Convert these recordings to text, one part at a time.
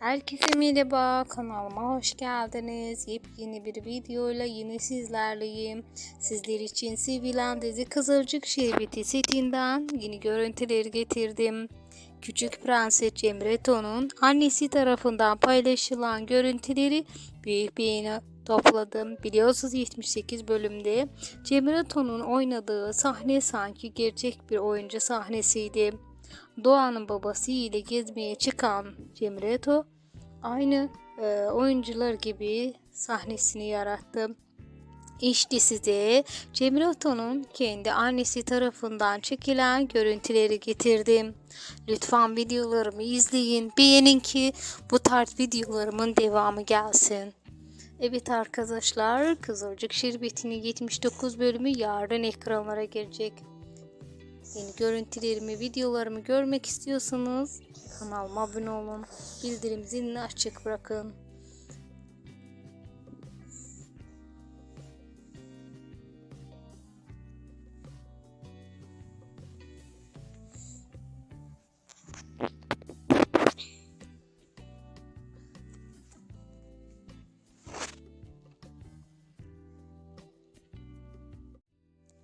Herkese merhaba, kanalıma hoş geldiniz. Yepyeni bir videoyla yine sizlerleyim. Sizler için sevilen dizi Kızılcık Şerbeti setinden yeni görüntüleri getirdim. Küçük Prenses Cemreto'nun annesi tarafından paylaşılan görüntüleri büyük beğeni topladım. Biliyorsunuz 78 bölümde Cemreto'nun oynadığı sahne sanki gerçek bir oyuncu sahnesiydi. Doğan'ın babası ile gezmeye çıkan Cemreto aynı e, oyuncular gibi sahnesini yarattı. İşte size Cemreto'nun kendi annesi tarafından çekilen görüntüleri getirdim. Lütfen videolarımı izleyin, beğenin ki bu tarz videolarımın devamı gelsin. Evet arkadaşlar, Kızılcık Şerbeti'nin 79 bölümü yarın ekranlara gelecek. Yeni görüntülerimi, videolarımı görmek istiyorsanız kanalıma abone olun. Bildirim zilini açık bırakın.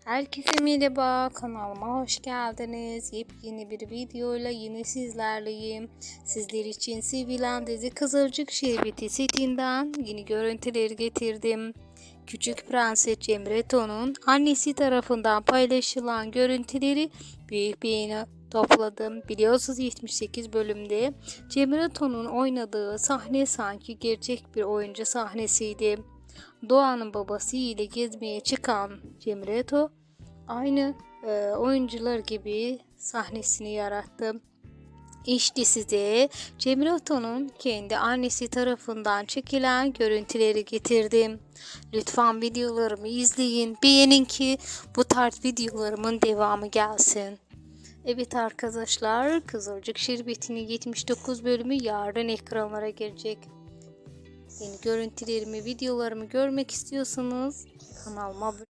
Herkese merhaba, kanalıma hoş geldiniz. Yepyeni bir videoyla yine sizlerleyim. Sizler için sevilen dizi Kızılcık Şerbeti setinden yeni görüntüleri getirdim. Küçük Prenses Cemreto'nun annesi tarafından paylaşılan görüntüleri büyük beğeni topladım. Biliyorsunuz 78 bölümde Cemreto'nun oynadığı sahne sanki gerçek bir oyuncu sahnesiydi. Doğan'ın babası ile gezmeye çıkan Cemreto aynı e, oyuncular gibi sahnesini yarattı. İşte size Cemreto'nun kendi annesi tarafından çekilen görüntüleri getirdim. Lütfen videolarımı izleyin, beğenin ki bu tarz videolarımın devamı gelsin. Evet arkadaşlar, Kızılcık Şerbeti'nin 79 bölümü yarın ekranlara gelecek. Yeni görüntülerimi, videolarımı görmek istiyorsanız kanalıma abone